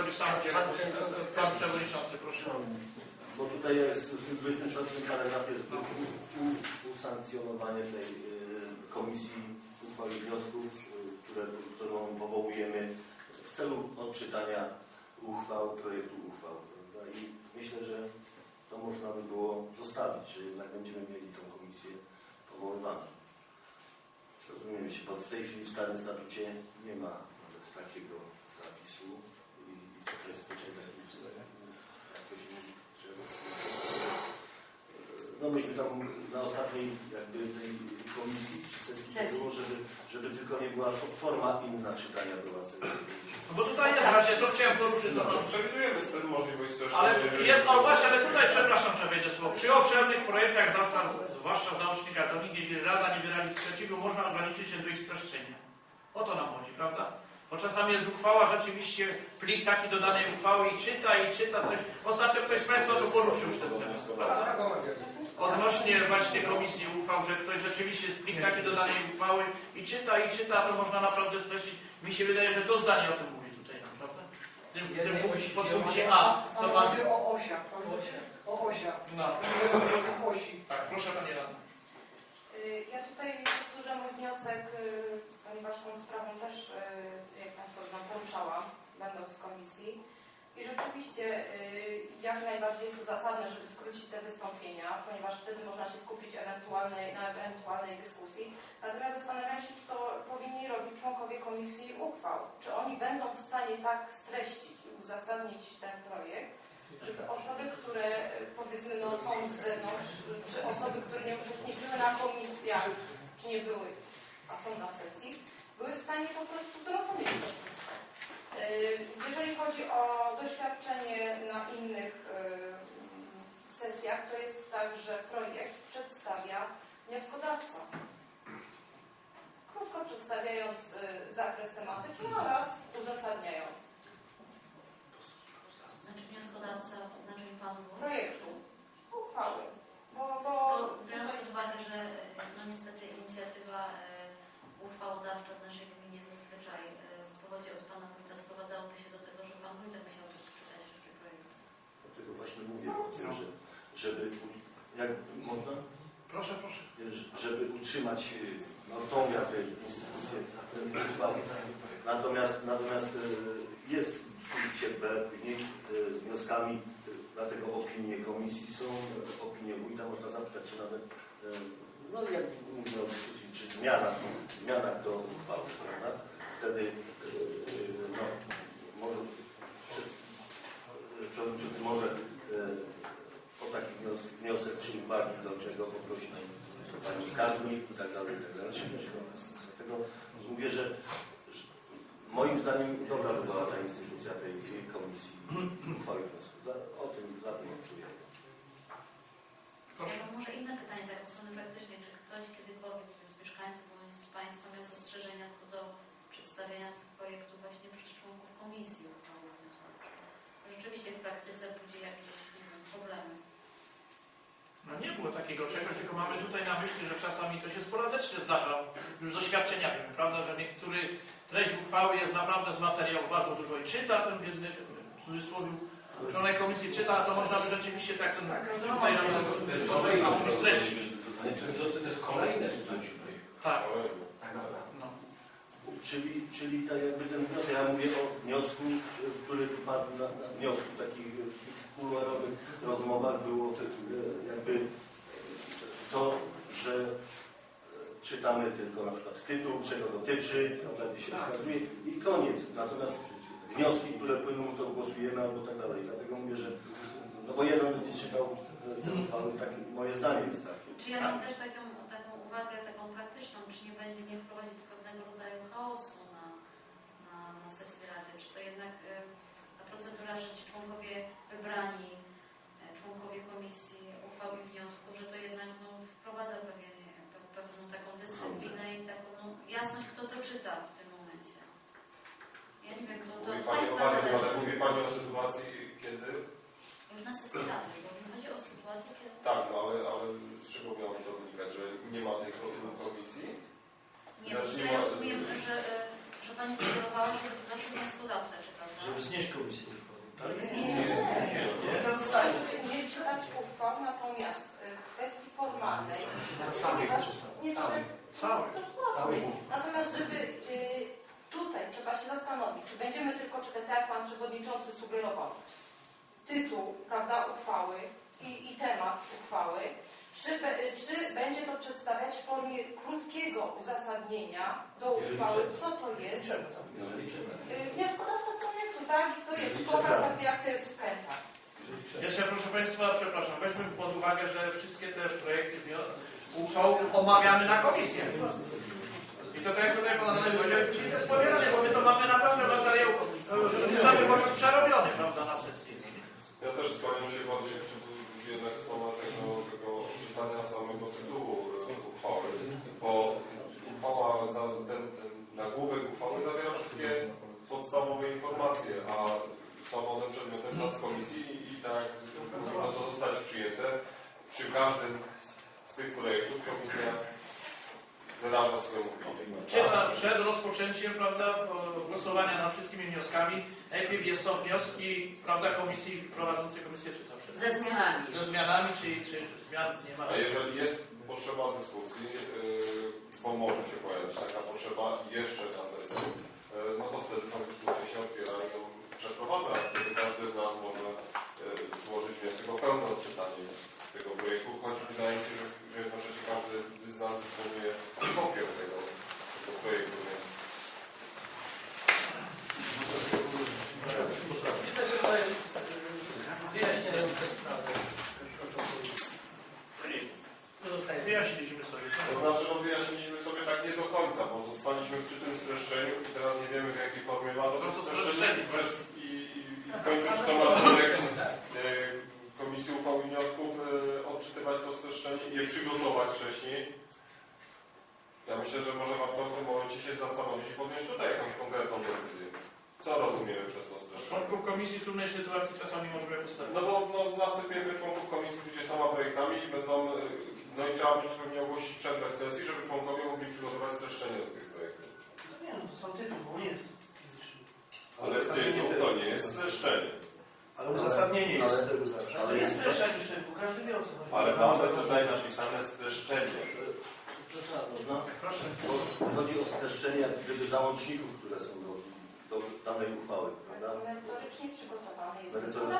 sobie sam Pan Przewodniczący, proszę. Bo tutaj jest w tym 24 paragrafie jest usankcjonowanie tej y, komisji uchwał i wniosków, y, które, którą powołujemy w celu odczytania uchwał, projektu uchwał. prawda? I myślę, że to można by było zostawić, że jednak będziemy mieli tą komisję powoływaną. Rozumiemy się, bo w tej chwili w starym statucie nie ma nawet takiego zapisu i, i co to jest zwyczajne jakoś nie trzeba. No myśmy tam na ostatniej jakby tej komisji czy sesji było, żeby, żeby tylko nie była forma inna czytania była w tej No bo tutaj jest właśnie, to chciałem poruszyć za No, Panem. przewidujemy z tym możliwość też... Ale jeżeli- jest, o właśnie, ale tutaj przepraszam, że wejdę w słowo. Przy obszernych projektach, zwłaszcza, zwłaszcza załącznika to nigdy, jeśli Rada nie wyrazi sprzeciwu, można ograniczyć się do ich streszczenia. O to nam chodzi, prawda? Bo czasami jest uchwała, rzeczywiście plik taki do danej uchwały i czyta, i czyta. Ktoś, ostatnio ktoś z Państwa to poruszył już ten temat, prawda? Odnośnie właśnie komisji uchwał, że ktoś rzeczywiście jest plik taki do danej uchwały i czyta, i czyta, to można naprawdę streścić. Mi się wydaje, że to zdanie o tym mówi tutaj, nam, prawda? W tym, w tym punkcie, podpunkcie A. To Pan o osiach, o osiach. No. O osi. Tak, proszę Pani Radna. Y, Ja tutaj powtórzę mój wniosek, y, ponieważ tą sprawą też, znam, poruszałam, będąc w komisji. I rzeczywiście y, jak najbardziej jest to zasadne, żeby skrócić te wystąpienia, ponieważ wtedy można się skupić ewentualnej, na ewentualnej dyskusji. Natomiast zastanawiam się, czy to powinni robić członkowie komisji uchwał. Czy oni będą w stanie tak streścić i uzasadnić ten projekt, żeby osoby, które powiedzmy no, są z zewnątrz, czy osoby, które nie uczestniczyły na komisjach, czy nie były, a są na sesji, były w stanie po prostu wszystko. E, Jeżeli chodzi o doświadczenie na innych e, sesjach, to jest tak, że projekt przedstawia wnioskodawca. Krótko przedstawiając e, zakres tematyczny oraz uzasadniając Znaczy wnioskodawca, znaczy Pan Wójt. projektu uchwały. Bo, bo Bo biorąc pod uwagę, że no niestety inicjatywa e, uchwałodawcza w naszej gminie zazwyczaj e, pochodzi od Pana Wójta, sprowadzałoby się do tego, że Pan Wójt musiał czytać wszystkie projekty. Dlatego właśnie mówię o tym, że, żeby, u- jak można, Proszę, proszę. żeby utrzymać y, no, tą jakby instytucję uchwały. Natomiast, natomiast y, jest w punkcie B później y, z wnioskami, y, dlatego opinie komisji są, y, opinie wójta, można zapytać, czy nawet, y, no jak mówimy o dyskusji, czy zmianach, zmianach do uchwały, prawda? Wtedy y, no, może przewodniczący może y, o taki wnios, wniosek czy uwagi do czego poprosić pani skarbnik i tak dalej, i tak dalej. Dlatego mówię, że, że moim zdaniem dobra by była ta instytucja tej, komisji uchwały wniosku. O tym zaproponuję. Proszę. Może inne pytanie, tak od strony praktycznej. Czy ktoś kiedykolwiek z Państwa miał zastrzeżenia co do przedstawiania tych projektów właśnie przez członków komisji uchwały? Rzeczywiście w praktyce budzi jakieś nie wiem, problemy. No nie było takiego czegoś, tylko mamy tutaj na myśli, że czasami to się sporadycznie zdarza. Już z doświadczenia wiemy, prawda, że niektóry treść uchwały jest naprawdę z materiałów bardzo dużo i czyta ten biedny, w cudzysłowie, członek komisji czyta, a to można by rzeczywiście tak ten. Ale czy to jest kolejne czytanie projektu? Tak, Tak naprawdę. no. Czyli, czyli tak jakby ten wniosek, ja mówię o wniosku, który padł na, na wniosku takich w tych kuluarowych rozmowach było jakby to, że y, czytamy tylko na przykład tytuł, czego dotyczy, się wskazuje i koniec. Natomiast wnioski, które płyną, to głosujemy albo tak dalej. Dlatego mówię, że no bo jeden będzie czytał tę uchwałę, takie moje zdanie jest takie. Czy ja mam też taką, taką uwagę, taką praktyczną, czy nie będzie nie wprowadzić pewnego rodzaju chaosu na, na, na sesji Rady? Czy to jednak e, ta procedura, że ci członkowie wybrani, e, członkowie komisji uchwał i wniosków, że to jednak no, wprowadza pewien, pe- pewną taką dyscyplinę i taką no, jasność, kto co czyta w tym momencie? Ja nie wiem, to, to Mówi od Pani o Państwa Pani, zależy. ale mówi Pani o sytuacji, kiedy? Już na sesji Rady, bo mi chodzi o sytuację, kiedy... Tak, no ale, ale z czego miało to wynikać, że nie ma tej ko- komisji? Nie, Znaczy bo nie ja ma- rozumiem, że, e, że Pani sugerowała, że zawsze wnioskodawca czytał, Żeby znieść komisję uchwałą, tak? Nie, nie, nie. Nie, zostaje. Żeby nie czytać uchwał, natomiast y, kwestii formalnej, Cały ponieważ nie Cały. Cały. Cały. Dokładnie. Natomiast żeby y, tutaj trzeba się zastanowić, czy będziemy tylko czytać, tak jak Pan Przewodniczący sugerował, tytuł, prawda, uchwały i, i temat uchwały, czy, czy będzie to przedstawiać w formie krótkiego uzasadnienia do uchwały, co to jest, y, wnioskodawca projektu, tak? I to jest poka, tak. tak jak to jest w krętach. Jeszcze proszę Państwa, przepraszam, weźmy pod uwagę, że wszystkie te projekty uchwał omawiamy na komisję. I to tak jak tutaj Pan Radny powiedział, czyli to jest bo my to mamy naprawdę materiał cały porządek przerobiony, prawda, na sesji. Ja też skłaniam się bardziej jednak słowa tego, tego czytania samego tytułu e, uchwały, bo uchwała, za, ten, ten nagłówek uchwały zawiera wszystkie podstawowe informacje, a są one przedmiotem prac komisji i tak powinno to zostać przyjęte. Przy każdym z tych projektów komisja wyraża swoją opinię. Czy na, przed rozpoczęciem prawda, głosowania nad wszystkimi wnioskami, najpierw jest, są wnioski prawda, komisji prowadzącej komisję, czy to przed? Ze zmianami. Ze zmianami, czy, czy zmian nie ma? A jeżeli jest potrzeba dyskusji, yy, bo może się pojawić taka potrzeba jeszcze na sesji, yy, no to wtedy ta dyskusja się otwiera i ją przeprowadza. Wtedy każdy z nas może yy, złożyć wniosek o pełne odczytanie tego projektu, choć wydaje mi się, że, że jednocześnie każdy z nas dysponuje kopią tego, tego projektu. Więc Myślę, że to jest y, wyjaśniające sprawę protokołu. Pozostaje. Wyjaśniliśmy sobie. To znaczy, no wyjaśniliśmy sobie tak nie do końca, bo zostaliśmy przy tym streszczeniu i teraz nie wiemy w jakiej formie ma to No być to streszczenie streszczenie. przez i, i, i w końcu czy to ma człowiek e, Komisji Uchwał i Wniosków e, odczytywać to streszczenie i je przygotować wcześniej. Ja myślę, że może warto w tym momencie się zastanowić i podjąć tutaj jakąś konkretną decyzję. Co rozumiemy przez to streszczenie? Członków komisji w trudnej sytuacji czasami możemy postawić. No bo no, zasypiemy członków komisji 20 projektami i będą, e, no i trzeba będzie pewnie ogłosić przerwę sesji, żeby członkowie mogli przygotować streszczenie do tych projektów. No nie, no to są tytuł, bo nie jest fizyczny. Ale tytuł to nie jest streszczenie. Ale uzasadnienie Ale- jest tego zawsze. ale jest streszczenie już typu, każdy wie o co chodzi. Ale tam jest tutaj napisane streszczenie. No, Proszę. bo chodzi o streszczenie jak gdyby załączników, które są do, do danej uchwały, prawda? Merytorycznie przygotowany jest. Tylko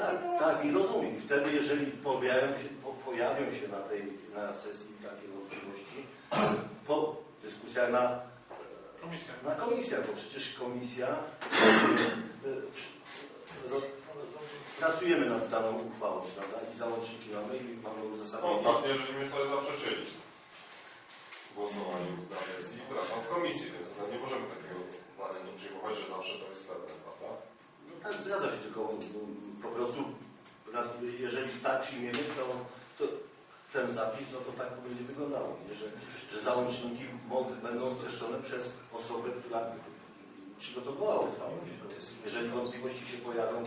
Tak, tak i rozumiem. Wtedy, jeżeli pojawiają się, po, pojawią się na tej na sesji takie wątpliwości, po dyskusjach na, Komisja. na komisjach, bo przecież komisja e, w- ro- pracujemy nad daną uchwałą, prawda? I załączniki mamy i mamy uzasadnienie. ostatnio żeśmy sobie zaprzeczyli głosowanie na sesji, przepraszam, w komisji, więc nie możemy takiego planu przyjmować, że zawsze to jest pewne, prawda? No tak, zgadza się, tylko mm, po prostu jeżeli tak przyjmiemy, to, to ten zapis, no to tak to będzie wyglądało, nie? Że, że załączniki będą streszczone przez osobę, która przygotowała uchwałę. Jeżeli wątpliwości się pojawią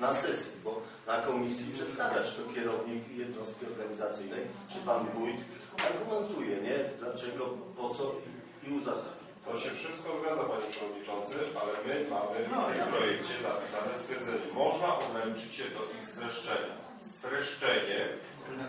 na sesji, bo na komisji przedstawia, czy to kierownik jednostki organizacyjnej, czy pan wójt, argumentuje, nie? Dlaczego, po co i, i uzasadnia. To się wszystko zgadza, Panie Przewodniczący, ale my mamy w tym projekcie zapisane stwierdzenie. Można ograniczyć się do ich streszczenia. Streszczenie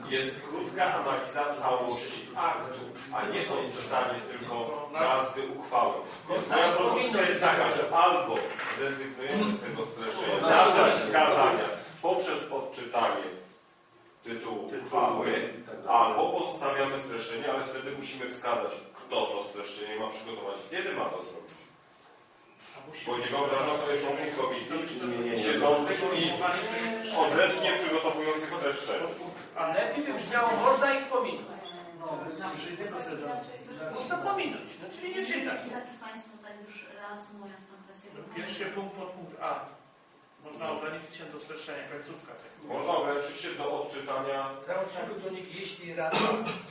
jest krótka analiza całości aktu, a nie odczytanie tylko nazwy uchwały. Więc moja propozycja jest taka, że albo rezygnujemy z tego streszczenia, z naszych wskazania poprzez odczytanie tytułu uchwały, albo pozostawiamy streszczenie, ale wtedy musimy wskazać, kto to streszczenie ma przygotować, kiedy ma to zrobić. Bo nie wyobrażam sobie członków komisji siedzących i odręcznie przygotowujących streszczenie. A lepiej by brzmiało, można ich pominąć. No, Można pominąć, no, czyli nie czytać. Jaki zapis Państwo tutaj już reasumując tę kwestię? Pierwszy punkt, podpunkt A. Można ograniczyć się do streszczenia, końcówka tego. Można ograniczyć się do odczytania Załączniku do nich, jeśli rada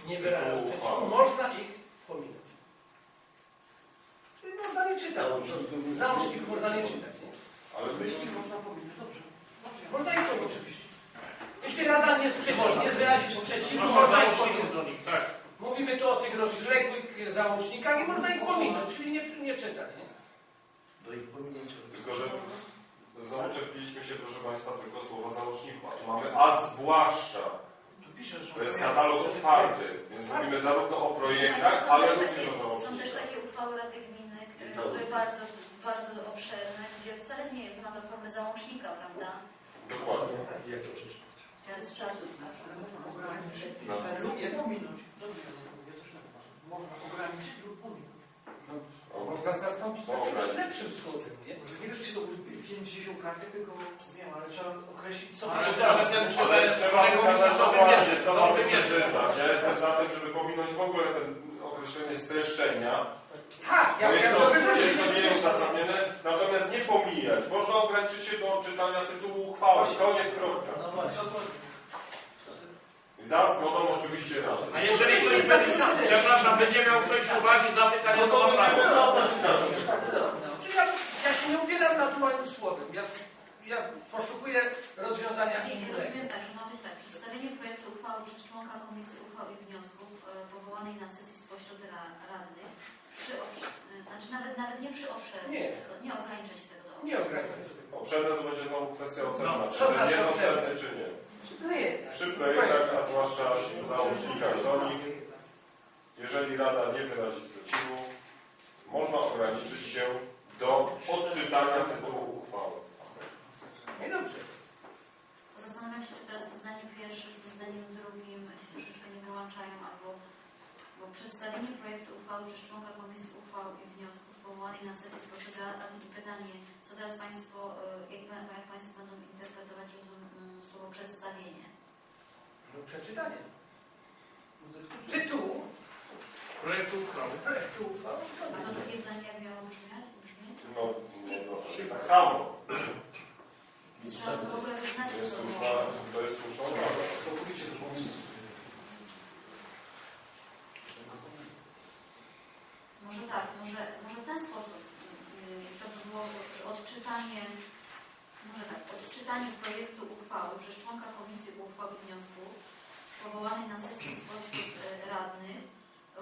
nie wyraża można ich pominąć. Czyli można nie czytać. Załączniku można nie czytać. Nie? ale Myśli można pominąć. Dobrze. Dobrze. Można ich pominąć oczywiście. Jeśli rada nie sprzeciwu, nie wyrazi sprzeciwu, Można ich pominąć. tak. Mówimy tu o tych rozległych załącznikach i można ich pominąć, czyli nie, nie czytać. Nie? Do ich pominięcia. tylko, że Znowu czerpiliśmy się, proszę Państwa, tylko słowa załączniku. A tu mamy a zwłaszcza. To jest katalog otwarty, więc mówimy zarówno o projektach, Są ale również o Są też załącznikach. takie uchwały Rady Gminy, które były bardzo, bardzo obszerne, gdzie wcale nie, nie ma to formy załącznika, prawda? Dokładnie. Jak to przeczytać? Ten statut na przykład. No. Lub pominąć. Dobrze, ja mówię, coś na uważam. Można ograniczyć lub pominąć. O, Można zastąpić takim lepszym skrótem, nie? Może nie wiesz, czy to były 50 kartek, tylko wiem, ale trzeba określić, co Ale, to ale ten trzeba, Ale trzeba wskazać co dokładnie, wymierzy, co mamy przeczytać. Ja jestem za tym, żeby pominąć w ogóle ten określenie streszczenia, Tak, ja, jest ja to, jest nieuzasadnione, natomiast nie pomijać. Można ograniczyć się do czytania tytułu uchwały. Koniec, kropka. No właśnie. Za zgodą oczywiście rady. A jeżeli ktoś będzie, przepraszam, będzie miał ktoś uwagi, zapytania, No to to ma prawo. ja, ja się nie upieram nad moim słowem. Ja, ja poszukuję rozwiązania Nie, innego. rozumiem tak, że ma być tak. Przedstawienie projektu uchwały przez członka Komisji Uchwał i Wniosków e, powołanej na sesji spośród ra, radnych przy e, znaczy nawet, nawet nie przy obszerze. Nie. Nie ograniczać tego do Nie ograniczaj się. Obszerne to będzie znowu kwestia ocenna, No, czy ten znaczy jest czy nie. Przy projektach. Przy projektach, a zwłaszcza załącznikach do nich, jeżeli Rada nie wyrazi sprzeciwu, można ograniczyć się do odczytania tytułu uchwały. Nie dobrze. Zastanawiam się, czy teraz w zdaniu pierwszym z zdaniem drugim się troszeczkę nie wyłączają, albo bo przedstawienie projektu uchwały przez członka Komisji Uchwał i Wniosków powołanej na sesji i pytanie, co teraz Państwo, e, jak, jak Państwo będą interpretować rozum, m, słowo przedstawienie? No przeczytanie. Tytuł Projektu uchwały. projektu uchwały. A to drugie zdanie jak miało brzmieć? No, no zasadzie tak samo. Trzeba to w ogóle To wyznaczyć jest to słuszna, to jest słuszna uwaga. Całkowicie to pomysł. Może tak, może, może w ten sposób yy, to by było że odczytanie, może tak, odczytanie projektu uchwały przez członka Komisji Uchwał i Wniosków powołanej na sesji spośród yy, radnych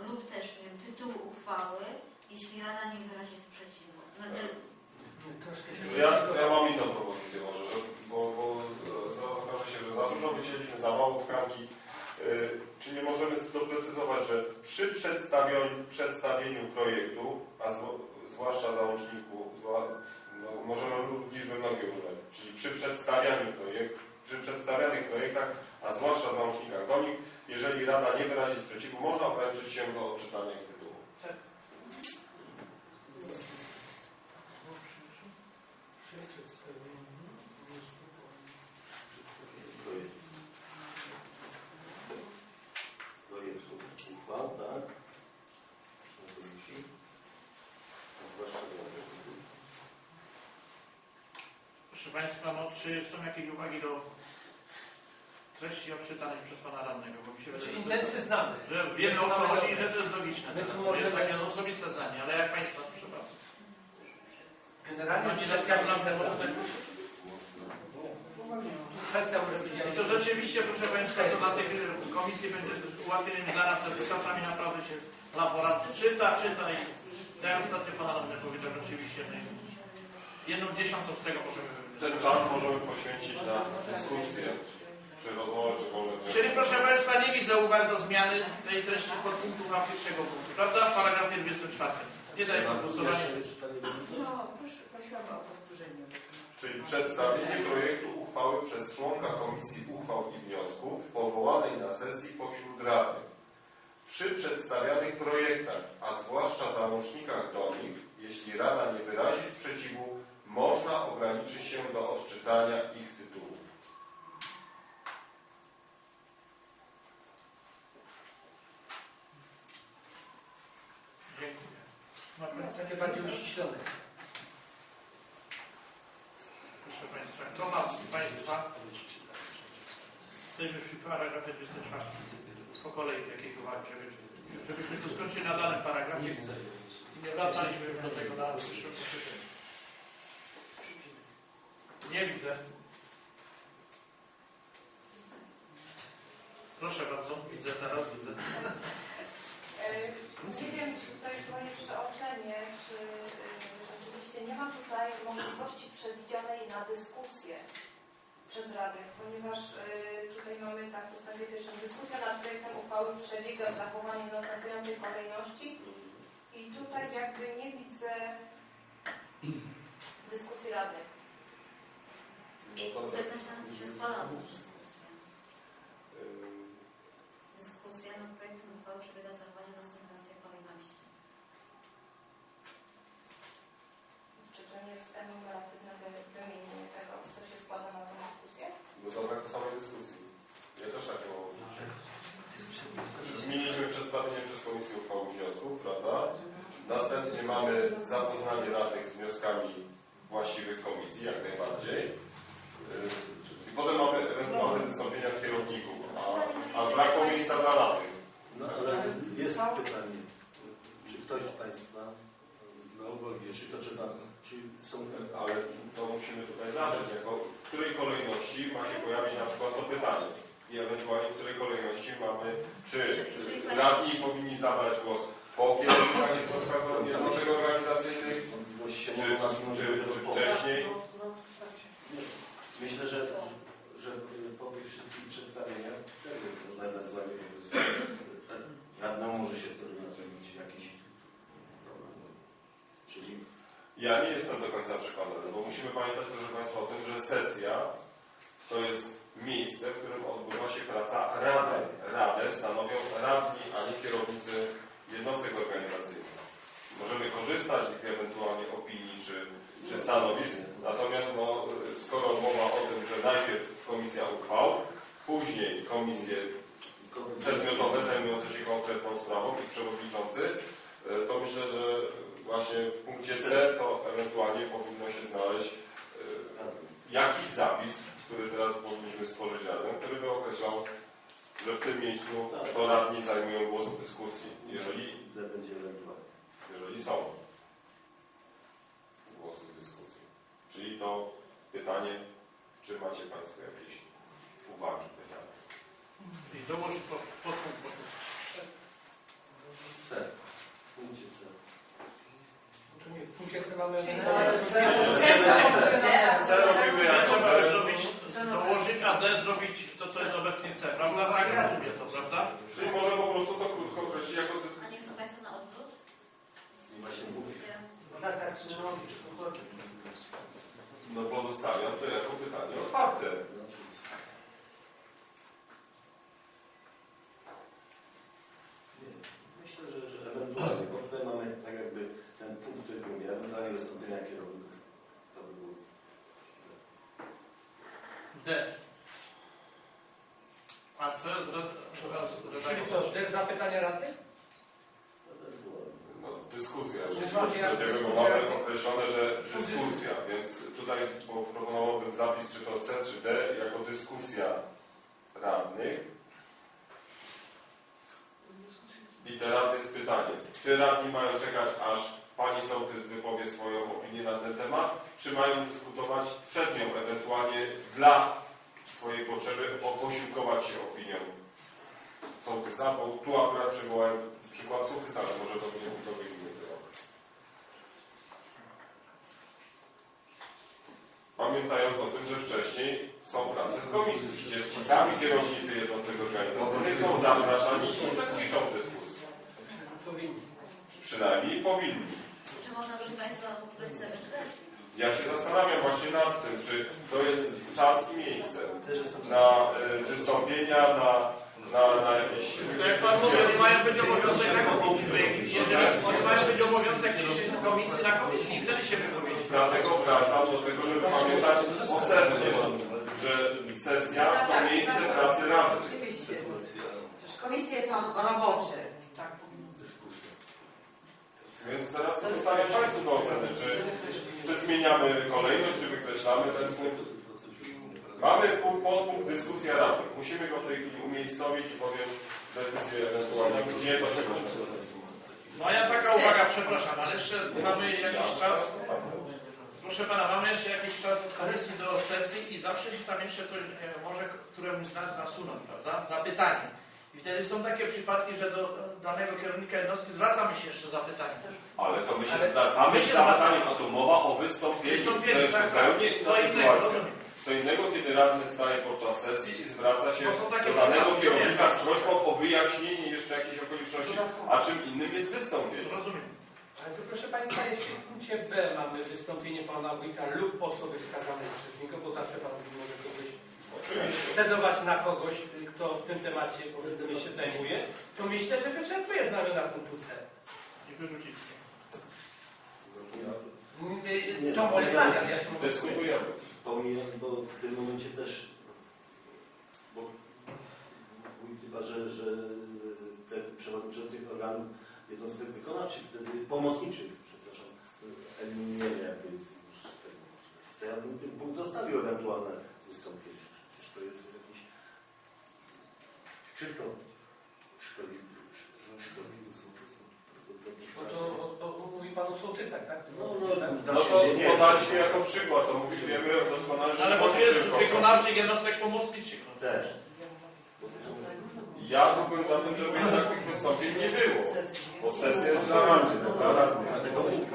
lub też, nie wiem, tytułu uchwały, jeśli Rada nie wyrazi sprzeciwu. Znaczy, Troszkę się Ja, ja mam inną propozycję może, że, bo, bo zaraz okaże się, że za dużo wycięliśmy, za mało tkanki. Yy, czy nie możemy doprecyzować, że przy przedstawieniu, przedstawieniu projektu, a zwo- zwłaszcza załączniku, no, możemy liczby mnogie używać, czyli przy przedstawianiu projekt, przy przedstawianych projektach, a zwłaszcza załącznikach do nich, jeżeli Rada nie wyrazi sprzeciwu, można ograniczyć się do odczytania ich tytułu. Przy przedstawieniu wniosku o Projekt. Projektu uchwał, tak? Na komisji. A zwłaszcza do załączników. Proszę Państwa, no, czy są jakieś uwagi do treści odczytanej przez Pana Radnego? Bo mi się Znaczy wydaje, intencje znamy. że wiemy o co chodzi i że to jest logiczne. My tu To możemy- jest takie osobiste zdanie, ale jak Państwa, proszę bardzo. Generalnie Pani intencjami naprawdę może tak. Kwestia I to rzeczywiście, proszę Państwa, to dla tej komisji będzie ułatwieniem dla nas, że czasami naprawdę się laborant czyta, czyta i tak jak ostatnio Pan Radny powiedział, rzeczywiście my jedną dziesiątą z tego możemy. Ten czas możemy poświęcić na dyskusję, czy rozmowę, czy wolne Czyli proszę Państwa, nie widzę uwag do zmiany tej treści podpunktu na pierwszego punktu, prawda? W paragrafie 24. Nie daję na głosowanie. No, proszę, prosiłam o powtórzenie. Czyli przedstawienie projektu uchwały przez członka Komisji Uchwał i Wniosków powołanej na sesji pośród radnych. Przy przedstawianych projektach, a zwłaszcza załącznikach do nich, jeśli Rada nie wyrazi sprzeciwu, można ograniczyć się do odczytania ich tytułów. Dziękuję. takie bardziej uściślone. Proszę Państwa, kto ma z Państwa w tym przy paragrafie 24 po kolei jakieś uwagi, żeby, żebyśmy tu skończyli na danym paragrafie i nie wracaliśmy już do tego na przyszłym posiedzeniu. Nie widzę. Proszę bardzo, widzę teraz, widzę. E, Nie wiem, czy to jest moje przeoczenie, czy e, rzeczywiście nie ma tutaj możliwości przewidzianej na dyskusję przez Radę, ponieważ y, tutaj mamy tak w ustawie pierwszym dyskusja nad projektem uchwały przebiega z zachowaniem następującej kolejności i tutaj jakby nie widzę dyskusji radnych. No to, To jest napisane, co się składa na dyskusję. Dyskusja nad projektem uchwały przebiega z zachowaniem następującej kolejności. Czy to nie jest enumeratywne wy- wymienienie tego, co się składa na tę dyskusję? Bo to tak o samej dyskusji. Ja też tak mam odczucie. Zmieniliśmy przedstawienie przez Komisję uchwały wniosków, prawda? Następnie mamy zapoznanie radnych z wnioskami właściwych komisji, jak najbardziej. Yy, I potem mamy ewentualne wystąpienia kierowników, a, a brakło miejsca dla radnych. No ale jest pytanie, czy ktoś z Państwa, Na uwagi. czy to trzeba, czy są Ale to musimy tutaj zadać, jako w której kolejności ma się pojawić na przykład to pytanie. I ewentualnie w której kolejności mamy, czy radni powinni zabrać głos po jednostkach jednostek organizacyjnych, czy, czy, czy wcześniej. Myślę, że, że po tych wszystkich przedstawieniach można ewentualnie radną może się wtedy nastawić jakiś czyli Ja nie jestem do końca przekonany, bo musimy pamiętać, proszę Państwa, o tym, że sesja to jest miejsce, w którym odbywa się praca Rady. Radę stanowią radni, a nie kierownicy jednostek organizacyjnych. Możemy korzystać z ich ewentualnie opinii czy, czy stanowisk, natomiast no, skoro mowa o tym, że najpierw komisja uchwał, później komisje przedmiotowe zajmujące się konkretną sprawą i przewodniczący, e, to myślę, że właśnie w punkcie C to ewentualnie powinno się znaleźć e, jakiś zapis, który teraz powinniśmy stworzyć razem, który by określał, że w tym miejscu to radni zajmują głos w dyskusji, jeżeli, jeżeli są głosy w dyskusji. Czyli to pytanie, czy macie Państwo jakieś uwagi, pytania? I dołożyć pod, pod punkt pod C. W punkcie C. Tu nie, w punkcie C mamy... C robimy C jako trzeba B. już zrobić, dołożyć, a D zrobić to, co jest obecnie C, prawda? Tak rozumiem to, prawda? Czyli może po prostu to krótko określić jako A nie są Państwo na odwrót? I właśnie mówię. Dyskusja. No tak, tak, no, No pozostawiam to jako pytanie otwarte. No, oczywiście. Nie, Myślę, że, że ewentualnie, bo tutaj mamy tak jakby ten punkt, który mówię, ewentualnie wystąpienia kierowników. To by było. D. A C z, Czyli co, D zapytania radnych? No, dyskusja. Dyskusja. Będziemy bo mamy określone, że dyskusja, więc tutaj proponowałbym zapis czy to C, czy D jako dyskusja radnych. I teraz jest pytanie, czy radni mają czekać, aż pani sołtys wypowie swoją opinię na ten temat, czy mają dyskutować przed nią, ewentualnie dla swojej potrzeby po- posiłkować się opinią sołtysa, bo tu akurat przywołałem przykład sołtysa, ale może to będzie ktoś inny było. Pamiętając o tym, że wcześniej są prace w komisji, gdzie ci sami kierownicy jednostek organizacyjnych są zapraszani i uczestniczą w dyskusji. Przynajmniej powinni. Wykreślić? Ja się zastanawiam właśnie nad tym, czy to jest czas i miejsce na e, wystąpienia, na, na, na jakieś... Jak Pan mówi, oni mają być obowiązek na komisji. Jeżeli oni mają być obowiązek ciszy komisji na komisji, wtedy się wypowiedzieć. Dlatego wracam do tego, żeby pamiętać o sednie, że sesja to miejsce pracy rady. Oczywiście. Przecież komisje są robocze. Tak. Więc teraz zostawiam Państwu do oceny, czy, czy zmieniamy kolejność, czy wykreślamy ten punkt. Mamy pu- podpunkt dyskusja radnych. Musimy go w tej chwili umiejscowić i powiem decyzję ewentualnie, gdzie do tego Moja taka uwaga, przepraszam, ale jeszcze mamy jakiś czas. Proszę Pana, mamy jeszcze jakiś czas od komisji do sesji i zawsze się tam jeszcze coś e, może któremuś z nas nasunąć, prawda? Zapytanie. I wtedy są takie przypadki, że do danego kierownika jednostki zwracamy się jeszcze zapytaniem. Ale to my się Ale zwracamy my się zapytaniem, zwracamy. a tu mowa o wystąpieniu. Wystąpieniu, to jest tak, zupełnie tak. inna Co innego, rozumiem. Co innego, kiedy radny staje podczas sesji i zwraca się do danego kierownika z prośbą o wyjaśnienie jeszcze jakiejś okoliczności, a czym innym jest wystąpienie. Rozumiem. Ale to proszę Państwa, jeśli w punkcie B mamy wystąpienie Pana Wójta lub osoby wskazanej przez niego, bo zawsze Pan Wójt może kogoś. Scedować na kogoś, kto w tym temacie powiedzmy się zajmuje, to myślę, że wyczerpuje znamiona punktu C. I wyrzucić. To moje zdanie, ale ja się mogę Dyskutujemy. Pomijam, bo w tym momencie też, bo mówi chyba, że, że te przewodniczących organów jednostek wykonawczych, wtedy pomocniczych, przepraszam, eliminujemy jakby z tego. To ja bym ten punkt zostawił ewentualne wystąpienie. To jest jakiś... Czy to szkodliwy, Bo to mówi Pan o sołtysach, tak? No, no, tam dla No to siebie nie. podaliśmy jako przykład, to mówimy doskonale, że Ale bo jest wykonawczych jednostek pomocniczych. No. Też. To są Ja byłbym za tym, żeby takich wystąpień nie było, bo sesja jest dla rady, dla radnych. Dlatego mówię.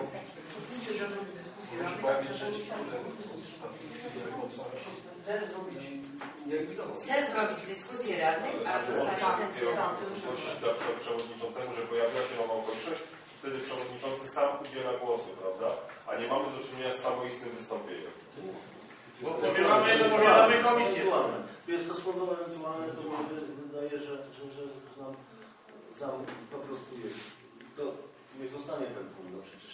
Chcę zrobić dyskusję radnych, a zostawić ten cel. Prosić dla przewodniczącego, przewodniczącemu, że pojawiła się nowa okoliczność, wtedy przewodniczący sam udziela głosu, prawda? A nie mamy do czynienia z samoistnym wystąpieniem. Bo powielamy, powielamy komisję. Tu jest to słowo ewentualne, to mi wy- wydaje, że, że, że nam za, po prostu jest. To niech zostanie ten punkt, no przecież.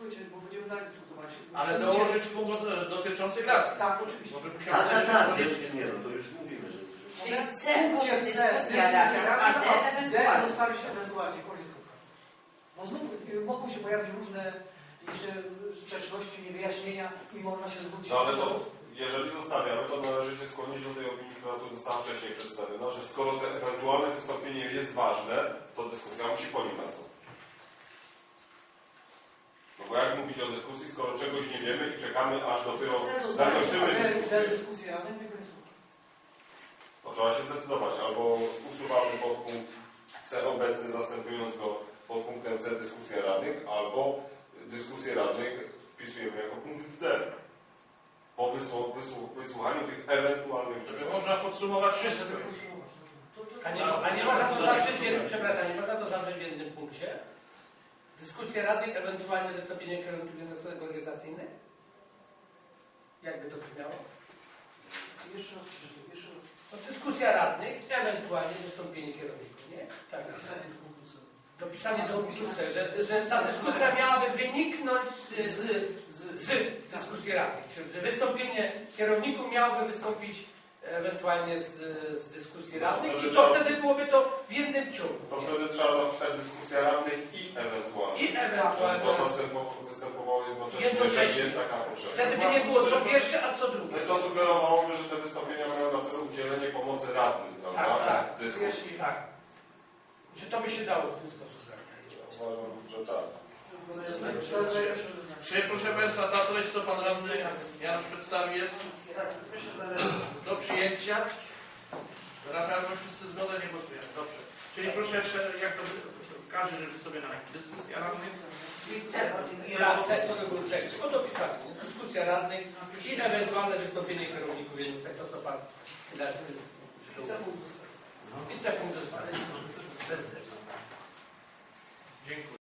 Ale Słuchajcie, bo będziemy dalej dyskutować. Ale dołożyć punkt e, dotyczący lat. Tak, oczywiście. Bo by Tak, tak, tak. koniecznie. Nie, no to już mówimy, że... Czyli C Punkcie punkt C, dyskusja radnych, a D D ewentualnie. zostawić ewentualnie, koniec kropka. Bo znów y, mogą się pojawić różne jeszcze sprzeczności, niewyjaśnienia i można się zwrócić. No ale to, jeżeli zostawiamy, to należy się skłonić do tej opinii, która tu została wcześniej przedstawiona, że skoro to ewentualne wystąpienie jest ważne, to dyskusja musi po nim nastąpić. No bo jak mówić o dyskusji, skoro czegoś nie wiemy i czekamy, aż dopiero zakończymy dyskusję. Dyskusję. To trzeba się zdecydować, albo usuwamy podpunkt C obecny, zastępując go podpunktem C dyskusję radnych, albo dyskusję radnych wpisujemy jako punkt D. Po wysłu, wysłu, wysłuchaniu tych ewentualnych Że wystąpień. można podsumować wszystko. To- to- A nie, a nie można to jednym, przepraszam, nie można to zawrzeć w jednym punkcie? Dyskusja radnych, ewentualne wystąpienie kierowników jednostek organizacyjnych? Jakby to brzmiało? Jeszcze raz, jeszcze raz. No, dyskusja radnych, ewentualnie wystąpienie kierowników, nie? Tak, Napisanie do C. dopisanie do C, że, że ta dyskusja miałaby wyniknąć z, z, z, z dyskusji radnych, czyli że wystąpienie kierowników miałoby wystąpić ewentualnie z, z dyskusji radnych i to wtedy byłoby to w jednym ciągu. To wtedy trzeba zapisać dyskusję radnych i ewentualnie. I ewentualnie. To występowało jednocześnie, Jednocześnie. jest taka potrzeba. Wtedy by nie było co pierwsze, a co drugie. No to sugerowałoby, że te wystąpienia mają na celu udzielenie pomocy radnym, prawda? Tak, tak. Dyskusji. Tak. Czy to by się dało w ten sposób? Uważam, że tak. Czy proszę Państwa, ta treść, co Pan Radny Janusz przedstawił jest do przyjęcia? Raczej wszyscy zgodę nie głosujemy. Dobrze. Czyli proszę jeszcze, jak to każdy, żeby sobie na dyskusję radnych. Czyli C punkt. I radce, to by był czek. O dopisanie. Dyskusja radnych i ewentualne wystąpienie kierowników jednostek. To co pan tyle I C punkt zostanie. Bez D. Dziękuję.